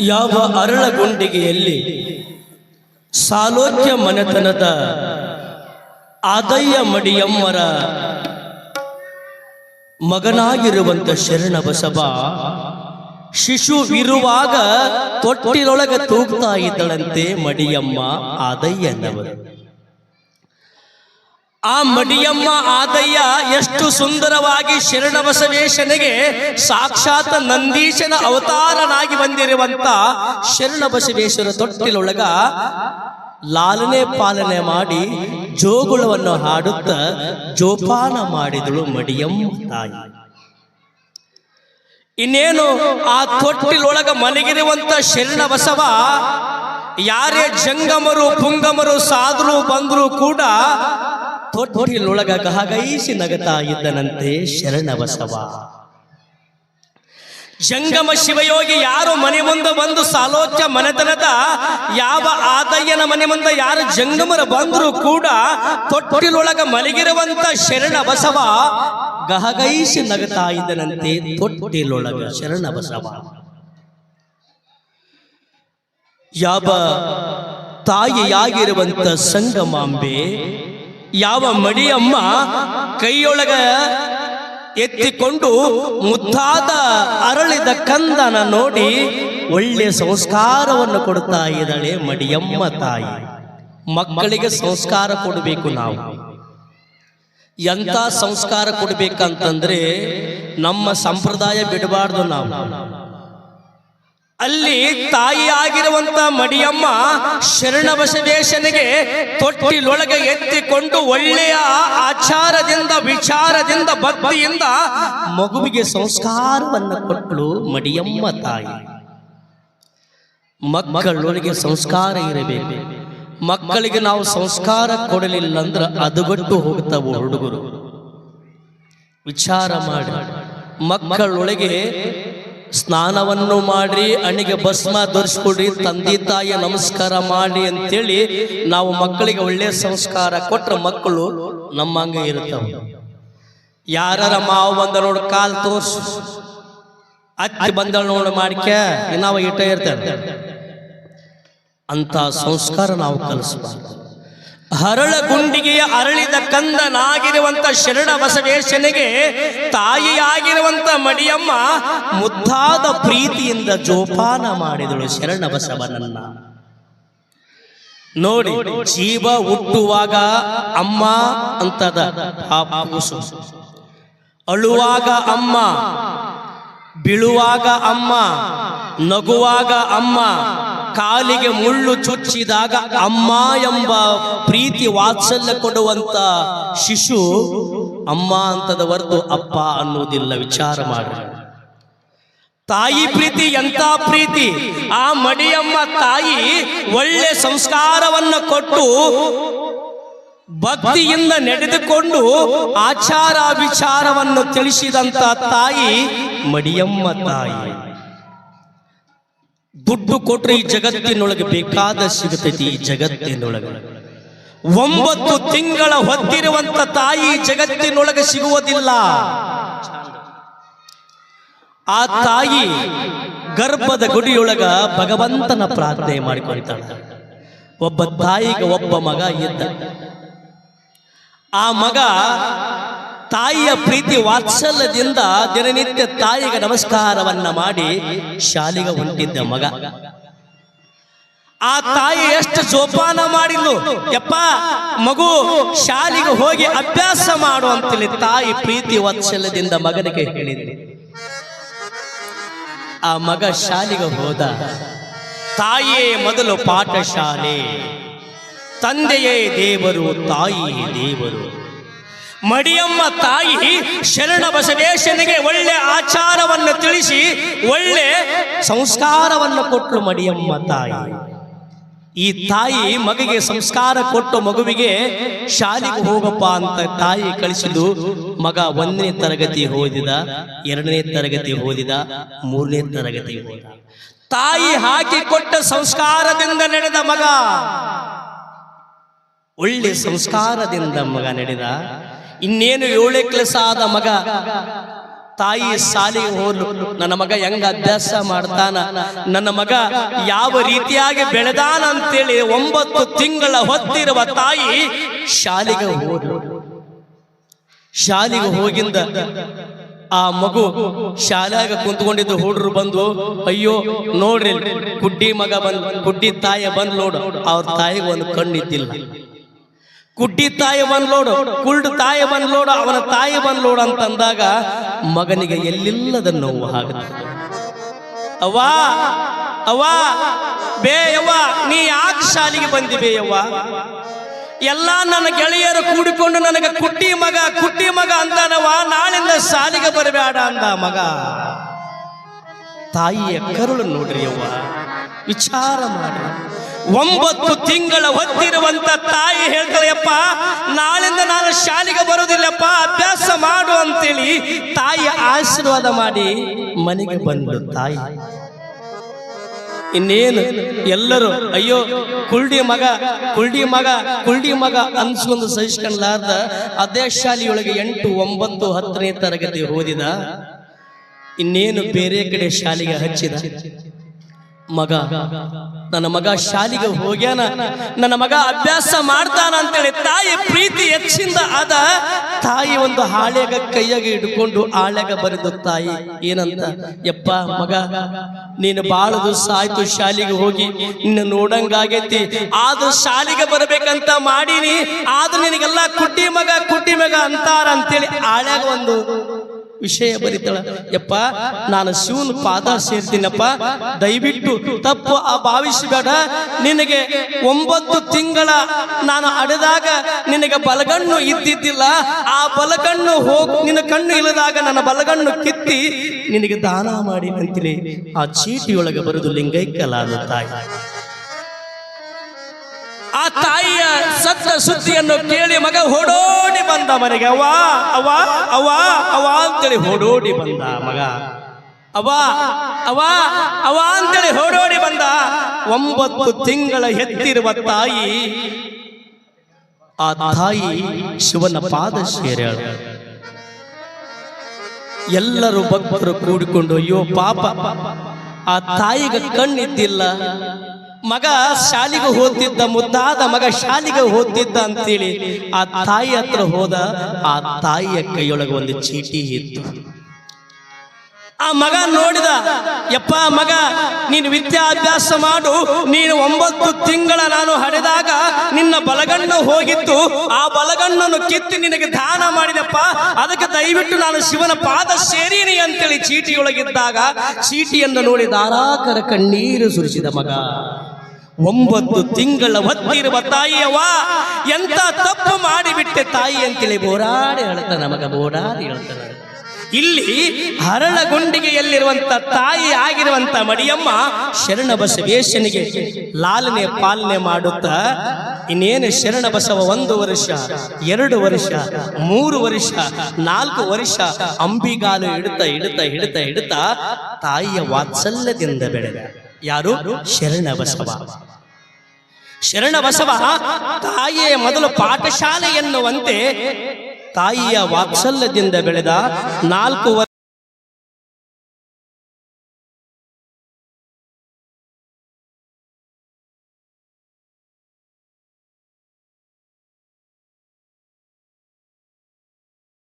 ಯಾವ ಅರಳಗುಂಡಿಗೆಯಲ್ಲಿ ಸಾಲೋಚ್ಯ ಮನೆತನದ ಆದಯ್ಯ ಮಡಿಯಮ್ಮರ ಮಗನಾಗಿರುವಂತ ಶರಣ ಬಸವ ಶಿಶುವಿರುವಾಗ ತೊಟ್ಟಿನೊಳಗೆ ತೂಗ್ತಾ ಇದ್ದಳಂತೆ ಮಡಿಯಮ್ಮ ಆದಯ್ಯನವರು. ಆ ಮಡಿಯಮ್ಮ ಆದಯ್ಯ ಎಷ್ಟು ಸುಂದರವಾಗಿ ಶರಣಬಸವೇಶನಿಗೆ ಸಾಕ್ಷಾತ್ ನಂದೀಶನ ಅವತಾರನಾಗಿ ಬಂದಿರುವಂತ ಶರಣಬಸವೇಶ್ವರ ತೊಟ್ಟಿಲೊಳಗ ಲಾಲನೆ ಪಾಲನೆ ಮಾಡಿ ಜೋಗುಳವನ್ನು ಹಾಡುತ್ತ ಜೋಪಾನ ಮಾಡಿದಳು ಮಡಿಯಮ್ಮ ತಾಯಿ. ಇನ್ನೇನು ಆ ತೊಟ್ಟಿಲೊಳಗ ಮಲಗಿರುವಂತ ಶರಣ ಬಸವ ಯಾರೇ ಜಂಗಮರು ಪುಂಗಮರು ಸಾದ್ರು ಬಂದ್ರು ಕೂಡ ತೊಟ್ಟಿಲೊಳಗ ಗಹಗೈಸಿ ನಗತಾ ಇದ್ದನಂತೆ ಶರಣವಸವ. ಜಂಗಮ ಶಿವಯೋಗಿ ಯಾರು ಮನೆ ಮುಂದೆ ಬಂದು ಸಾಲೋಚ್ಯ ಮನೆತನದ, ಯಾವ ಆದಯ್ಯನ ಮನೆ ಮುಂದೆ ಯಾರು ಜಂಗಮರ ಬಂದ್ರು ಕೂಡ ತೊಟ್ಟಿಲೊಳಗ ಮಲಗಿರುವಂತ ಶರಣ ಬಸವ ಗಹಗೈಸಿ ನಗತಾ ಇದ್ದನಂತೆ ತೊಟ್ಟಿಲೊಳಗ ಶರಣ ಬಸವ ಯಾವ ತಾಯಿಯಾಗಿರುವಂತ ಸಂಗಮಾಂಬೆ ಯಾವ ಮಡಿಯಮ್ಮ ಕೈಯೊಳಗ ಎತ್ತಿಕೊಂಡು ಮುದ್ದಾದ ಅರಳಿದ ಕಂದನ ನೋಡಿ ಒಳ್ಳೆ ಸಂಸ್ಕಾರವನ್ನು ಕೊಡ್ತಾ ಇದ್ದಾಳೆ ಮಡಿಯಮ್ಮ ತಾಯಿ. ಮಕ್ಕಳಿಗೆ ಸಂಸ್ಕಾರ ಕೊಡಬೇಕು ನಾವು. ಎಂತ ಸಂಸ್ಕಾರ ಕೊಡ್ಬೇಕಂತಂದ್ರೆ ನಮ್ಮ ಸಂಪ್ರದಾಯ ಬಿಡಬಾರ್ದು ನಾವು. ಅಲ್ಲಿ ತಾಯಿಯಾಗಿರುವಂತ ಮಡಿಯಮ್ಮ ಶರಣ ಬಸವೇಶನಿಗೆ ತೊಟ್ಟಿಲೊಳಗೆ ಎತ್ತಿಕೊಂಡು ಒಳ್ಳೆಯ ಆಚಾರದಿಂದ, ವಿಚಾರದಿಂದ, ಭಕ್ತಿಯಿಂದ ಮಗುವಿಗೆ ಸಂಸ್ಕಾರವನ್ನು ಕೊಟ್ಟಳು ಮಡಿಯಮ್ಮ ತಾಯಿ. ಮಕ್ಕಳೊಳಗೆ ಸಂಸ್ಕಾರ ಇರಬೇಕು. ಮಕ್ಕಳಿಗೆ ನಾವು ಸಂಸ್ಕಾರ ಕೊಡಲಿಲ್ಲ ಅಂದ್ರೆ ಅದುಗಟ್ಟು ಹೋಗ್ತಾವ ಹುಡುಗರು. ವಿಚಾರ ಮಾಡಿ. ಮಕ್ಕಳೊಳಗೆ ಸ್ನಾನವನ್ನು ಮಾಡಿ ಅಣಿಗೆ ಭಸ್ಮ ಧರಿಸ್ಕೊಡ್ರಿ, ತಂದೆ ತಾಯಿ ನಮಸ್ಕಾರ ಮಾಡಿ ಅಂತೇಳಿ ನಾವು ಮಕ್ಕಳಿಗೆ ಒಳ್ಳೆಯ ಸಂಸ್ಕಾರ ಕೊಟ್ಟರೆ ಮಕ್ಕಳು ನಮ್ಮಂಗೆ ಇರ್ತವೆ. ಯಾರ ಮಾವು ಬಂದ ನೋಡು, ಕಾಲು ತೋರ್ಸು. ಅತ್ತಿ ಬಂದಳು ನೋಡು ಮಾಡ್ಕೆ ನಾವು ಇಟ್ಟ ಇರ್ತೇವೆ ಅಂತ ಸಂಸ್ಕಾರ ನಾವು ಕಲಿಸಬಾರ್ದು. ಹರಳ ಗುಂಡಿಗೆಯ ಅರಳಿದ ಕಂದನಾಗಿರುವಂತ ಶರಣ ಬಸವೇಶನಿಗೆ ತಾಯಿಯಾಗಿರುವಂತ ಮಡಿಯಮ್ಮ ಮುದ್ದಾದ ಪ್ರೀತಿಯಿಂದ ಜೋಪಾನ ಮಾಡಿದಳು ಶರಣ ಬಸವನನ್ನ. ನೋಡಿ, ಜೀವ ಹುಟ್ಟುವಾಗ ಅಮ್ಮ ಅಂತದ ಅಳುವಾಗ ಅಮ್ಮ, ಬೀಳುವಾಗ ಅಮ್ಮ, ನಗುವಾಗ ಅಮ್ಮ ಕಾಲಿಗೆ ಮುಳ್ಳು ಚುಚ್ಚಿದಾಗ ಅಮ್ಮ ಎಂಬ ಪ್ರೀತಿ ವಾತ್ಸಲ್ಯ ಕೊಡುವಂತ ಶಿಶು ಅಮ್ಮ ಅಂತದ ಅಪ್ಪ ಅನ್ನುವುದಿಲ್ಲ, ವಿಚಾರ ಮಾಡಿ ತಾಯಿ ಪ್ರೀತಿ ಎಂತ ಪ್ರೀತಿ? ಆ ಮಡಿಯಮ್ಮ ತಾಯಿ ಒಳ್ಳೆ ಸಂಸ್ಕಾರವನ್ನು ಕೊಟ್ಟು ಭಕ್ತಿಯಿಂದ ನಡೆದುಕೊಂಡು ಆಚಾರ ವಿಚಾರವನ್ನು ತಿಳಿಸಿದಂತ ತಾಯಿ ಮಡಿಯಮ್ಮ ತಾಯಿ. ದುಡ್ಡು ಕೊಟ್ರೆ ಈ ಜಗತ್ತಿನೊಳಗೆ ಬೇಕಾದ ಸಿಗತೈತಿ ಈ ಜಗತ್ತಿನೊಳಗೆ. ಒಂಬತ್ತು ತಿಂಗಳ ಹೊತ್ತಿರುವಂತ ತಾಯಿ ಜಗತ್ತಿನೊಳಗೆ ಸಿಗುವುದಿಲ್ಲ. ಆ ತಾಯಿ ಗರ್ಭದ ಗುಡಿಯೊಳಗ ಭಗವಂತನ ಪ್ರಾರ್ಥನೆ ಮಾಡಿಕೊಳ್ತಾಳ. ಒಬ್ಬ ತಾಯಿಗೆ ಒಬ್ಬ ಮಗ ಇದ್ದ. ಆ ಮಗ ತಾಯಿಯ ಪ್ರೀತಿ ವಾತ್ಸಲ್ಯದಿಂದ ದಿನನಿತ್ಯ ತಾಯಿಗೆ ನಮಸ್ಕಾರವನ್ನ ಮಾಡಿ ಶಾಲೆಗೆ ಹೊಂಟಿದ್ದ ಮಗ. ಆ ತಾಯಿ ಎಷ್ಟು ಜೋಪಾನ ಮಾಡಿದ್ಲು. ಯಪ್ಪ, ಮಗು, ಶಾಲೆಗೆ ಹೋಗಿ ಅಭ್ಯಾಸ ಮಾಡು ಅಂತೇಳಿ ತಾಯಿ ಪ್ರೀತಿ ವಾತ್ಸಲ್ಯದಿಂದ ಮಗನಿಗೆ ಹೇಳಿದ್ಲು. ಆ ಮಗ ಶಾಲೆಗೆ ಹೋದ. ತಾಯಿಯೇ ಮೊದಲು ಪಾಠಶಾಲೆ. ತಂದೆಯೇ ದೇವರು, ತಾಯಿಯೇ ದೇವರು. ಮಡಿಯಮ್ಮ ತಾಯಿ ಶರಣ ಬಸವೇಶನಿಗೆ ಒಳ್ಳೆ ಆಚಾರವನ್ನು ತಿಳಿಸಿ, ಒಳ್ಳೆ ಸಂಸ್ಕಾರವನ್ನು ಕೊಟ್ಟು ಮಡಿಯಮ್ಮ ತಾಯಿ. ಈ ತಾಯಿ ಮಗಿಗೆ ಸಂಸ್ಕಾರ ಕೊಟ್ಟು ಮಗುವಿಗೆ ಶಾಲೆಗೆ ಹೋಗಪ್ಪ ಅಂತ ತಾಯಿ ಕಳಿಸಿದ್ದು ಮಗ ಒಂದನೇ ತರಗತಿ ಓದಿದ, ಎರಡನೇ ತರಗತಿ ಓದಿದ, ಮೂರನೇ ತರಗತಿ ಓದಿದ. ತಾಯಿ ಹಾಕಿ ಕೊಟ್ಟ ಸಂಸ್ಕಾರದಿಂದ ನಡೆದ ಮಗ, ಒಳ್ಳೆ ಸಂಸ್ಕಾರದಿಂದ ಮಗ ನಡೆದ. ಇನ್ನೇನು ಏಳೇ ಕೆಲಸ ಆದ ಮಗ ತಾಯಿ ಸಾಲಿ ಹೋದ್ಲು. ನನ್ನ ಮಗ ಹೆಂಗ ಅಭ್ಯಾಸ ಮಾಡ್ತಾನ? ನನ್ನ ಮಗ ಯಾವ ರೀತಿಯಾಗಿ ಬೆಳೆದಾನ ಅಂತೇಳಿ ಒಂಬತ್ತು ತಿಂಗಳ ಹೊತ್ತಿರುವ ತಾಯಿ ಶಾಲೆಗೆ ಹೋದ್ಲು. ಶಾಲೆಗೆ ಹೋಗಿಂದ ಆ ಮಗು ಶಾಲ್ಯಾಗ ಕುಂತ್ಕೊಂಡಿದ್ದು ಹುಡ್ರು ಬಂದು, ಅಯ್ಯೋ, ನೋಡ್ರಿ ಕುಡ್ಡಿ ಮಗ ಬಂದ್, ಕುಡ್ಡಿ ತಾಯಿ ಬಂದ್ ನೋಡು. ಅವ್ರ ತಾಯಿಗೆ ಒಂದು ಕಣ್ಣಿದ್ದಿಲ್ಲ ಕುಡ್ಡಿ ತಾಯಿ ಬಂದ್ಲೋಡು ಕುಲ್ಡ್ ತಾಯಿ ಬಂದ್ಲೋಡು, ಅವನ ತಾಯಿ ಬಂದ್ಲೋಡು ಅಂತಂದಾಗ ಮಗನಿಗೆ ಎಲ್ಲಿಲ್ಲದ ನೋವು ಆಗುತ್ತೆ. ಅವ್ವಾ ಅವ್ವಾ ಬೇಯವ್ವ ನೀ ಯಾಕೆ ಶಾಲೆಗೆ ಬಂದಿ ಬೇಯವ್ವ ಎಲ್ಲ ನನ್ನ ಗೆಳೆಯರು ಕೂಡಿಕೊಂಡು ನನಗೆ ಕುಟ್ಟಿ ಮಗ ಕುಟ್ಟಿ ಮಗ ಅಂತಾನವ ನಾಳಿಂದ ಶಾಲೆಗೆ ಬರಬೇಡ ಅಂದ ಮಗ. ತಾಯಿಯ ಕರುಳು ನೋಡ್ರಿ ಅವ್ವ ವಿಚಾರ ಮಾಡಿ ಒಂಬತ್ತು ತಿಂಗಳ ಹೊತ್ತಿರುವಂತ ತಾಯಿ ಹೇಳ್ತಾಳೆಯಪ್ಪ ನಾಳಿಂದ ನಾನು ಶಾಲೆಗೆ ಬರೋದಿಲ್ಲಪ್ಪ ಅಭ್ಯಾಸ ಮಾಡು ಅಂತೇಳಿ ತಾಯಿ ಆಶೀರ್ವಾದ ಮಾಡಿ ಮನೆಗೆ ಬಂದು ತಾಯಿ. ಇನ್ನೇನು, ಎಲ್ಲರೂ, ಅಯ್ಯೋ ಕುಲ್ಡಿ ಮಗ ಕುಲ್ಡಿ ಮಗ ಕುಲ್ಡಿ ಮಗ ಅನ್ಸ್ಕೊಂಡು ಸಹಿಸ್ಕೊಂಡ್ಲಾರ್ದ ಅದೇ ಶಾಲೆಯೊಳಗೆ ಎಂಟು, ಒಂಬತ್ತು, ಹತ್ತನೇ ತರಗತಿ ಓದಿದ, ಇನ್ನೇನು ಬೇರೆ ಕಡೆ ಶಾಲೆಗೆ ಹಚ್ಚಿದ. ಮಗ, ನನ್ನ ಮಗ ಶಾಲೆಗೆ ಹೋಗ್ಯಾನ, ನನ್ನ ಮಗ ಅಭ್ಯಾಸ ಮಾಡ್ತಾನ ಅಂತೇಳಿ ತಾಯಿ ಪ್ರೀತಿ ಹೆಚ್ಚಿಂದ ಆದ ತಾಯಿ ಒಂದು ಹಾಳೆಗ ಕೈಯಾಗ ಇಟ್ಕೊಂಡು ಆಳೆಗ ಬರೆದ ತಾಯಿ, ಏನಂತ? ಯಪ್ಪ ಮಗ, ನೀನು ಬಾಳ ದಿವಸ ಆಯ್ತು ಶಾಲೆಗೆ ಹೋಗಿ, ನಿನ್ನ ನೋಡಂಗಾಗೈತಿ ಆದ್ರೂ ಶಾಲೆಗೆ ಬರಬೇಕಂತ ಮಾಡೀನಿ ಆದ್ರೂ ನಿನಗೆಲ್ಲ ಕುಟ್ಟಿ ಮಗ ಕುಟ್ಟಿ ಮಗ ಅಂತಾರ ಅಂತೇಳಿ ಆಳ್ಯಾಗ ಒಂದು ವಿಷಯ ಬರೀತಾಳ. ಯಪ್ಪ, ನಾನು ಶಿವನ ಪಾದ ಸೇರ್ತೀನಪ್ಪ. ದಯವಿಟ್ಟು ತಪ್ಪು ಆ ಭಾವಿಸಬೇಡ. ನಿನಗೆ ಒಂಬತ್ತು ತಿಂಗಳ ನಾನು ಅಡೆದಾಗ ನಿನಗೆ ಬಲಗಣ್ಣು ಇದ್ದಿದ್ದಿಲ್ಲ. ಆ ಬಲಗಣ್ಣು ಹೋಗ್ ನಿನ್ನ ಕಣ್ಣು ಇಲ್ಲದಾಗ ನನ್ನ ಬಲಗಣ್ಣು ಕಿತ್ತಿ ನಿನಗೆ ದಾನ ಮಾಡಿ ಅಂತೇಳಿ ಆ ಚೀಟಿಯೊಳಗೆ ಬರೆದು ಲಿಂಗೈಕ್ಯಲಾದ ತಾಯಿ. ಆ ತಾಯಿಯ ಸತ್ತ ಸುದ್ದಿಯನ್ನು ಕೇಳಿ ಮಗ ಹೊಡೋಡಿ ಬಂದ ಮನೆಗೆ. ಅವ್ವ ಅವ್ವ ಅವಾ ಅವ್ವ ಅಂತೇಳಿ ಹೊಡೋಡಿ ಬಂದ ಮಗ. ಅವ್ವ ಅವಾ ಅವ್ವ ಅಂತೇಳಿ ಹೊಡೋಡಿ ಬಂದ. ಒಂಬತ್ತು ತಿಂಗಳ ಎತ್ತಿರುವ ತಾಯಿ ಆ ತಾಯಿ ಶಿವನ ಪಾದ ಸೇರ್ಯಾಳ. ಎಲ್ಲರೂ ಭಕ್ತರು ಕೂಡಿಕೊಂಡು, ಅಯ್ಯೋ ಪಾಪ, ಆ ತಾಯಿಗೆ ಕಣ್ಣಿದ್ದಿಲ್ಲ. ಮಗ ಶಾಲೆಗೆ ಹೋಗ್ತಿದ್ದ, ಮುದ್ದಾದ ಮಗ ಶಾಲೆಗೆ ಹೋಗ್ತಿದ್ದ ಅಂತೇಳಿ ಆ ತಾಯಿ ಹತ್ರ ಹೋದ, ಆ ತಾಯಿಯ ಕೈಯೊಳಗೆ ಒಂದು ಚೀಟಿ ಇತ್ತು. ಆ ಮಗ ನೋಡಿದ, ಯಪ್ಪ ಮಗ, ನೀನು ವಿದ್ಯಾಭ್ಯಾಸ ಮಾಡು, ನೀನು ಒಂಬತ್ತು ತಿಂಗಳ ನಾನು ಹಡೆದಾಗ ನಿನ್ನ ಬಲಗಣ್ಣು ಹೋಗಿತ್ತು, ಆ ಬಲಗಣ್ಣನ್ನು ಕಿತ್ತು ನಿನಗೆ ದಾನ ಮಾಡಿದಪ್ಪ, ಅದಕ್ಕೆ ದಯವಿಟ್ಟು ನಾನು ಶಿವನ ಪಾದ ಸೇರೀನಿ ಅಂತೇಳಿ ಚೀಟಿಯೊಳಗಿದ್ದಾಗ, ಚೀಟಿಯನ್ನು ನೋಡಿ ಧಾರಾಕರ ಕಣ್ಣೀರು ಸುರಿಸಿದ ಮಗ. ಒಂಬತ್ತು ತಿಂಗಳ ಹೊತ್ತಿರುವ ತಾಯಿಯವ ಎಂತ ತಪ್ಪು ಮಾಡಿಬಿಟ್ಟೆ ತಾಯಿ ಅಂತೇಳಿ ಬೋರಾಡಿ ಹೇಳ್ತ ನಮಗ, ಬೋರಾಡಿ ಹೇಳ್ತಾನೆ. ಇಲ್ಲಿ ಹರಳಗುಂಡಿಗೆಯಲ್ಲಿರುವಂತ ತಾಯಿ ಆಗಿರುವಂತ ಮಡಿಯಮ್ಮ ಶರಣ ಬಸವೇಶನಿಗೆ ಲಾಲನೆ ಪಾಲನೆ ಮಾಡುತ್ತಾ, ಇನ್ನೇನು ಶರಣ ಬಸವ ಒಂದು ವರ್ಷ, ಎರಡು ವರ್ಷ, ಮೂರು ವರ್ಷ, ನಾಲ್ಕು ವರ್ಷ ಅಂಬಿಗಾಲು ಇಡುತ್ತ ಇಡುತ್ತ ಇಡುತ್ತ ಇಡುತ್ತ ತಾಯಿಯ ವಾತ್ಸಲ್ಯದಿಂದ ಬೆಳೆದ. ಯಾರು? ಶರಣ ಶರಣ ಬಸವ ತಾಯಿಯ ಮೊದಲು ಪಾಠಶಾಲೆ ಎನ್ನುವಂತೆ ತಾಯಿಯ ವಾತ್ಸಲ್ಯದಿಂದ ಬೆಳೆದ ನಾಲ್ಕು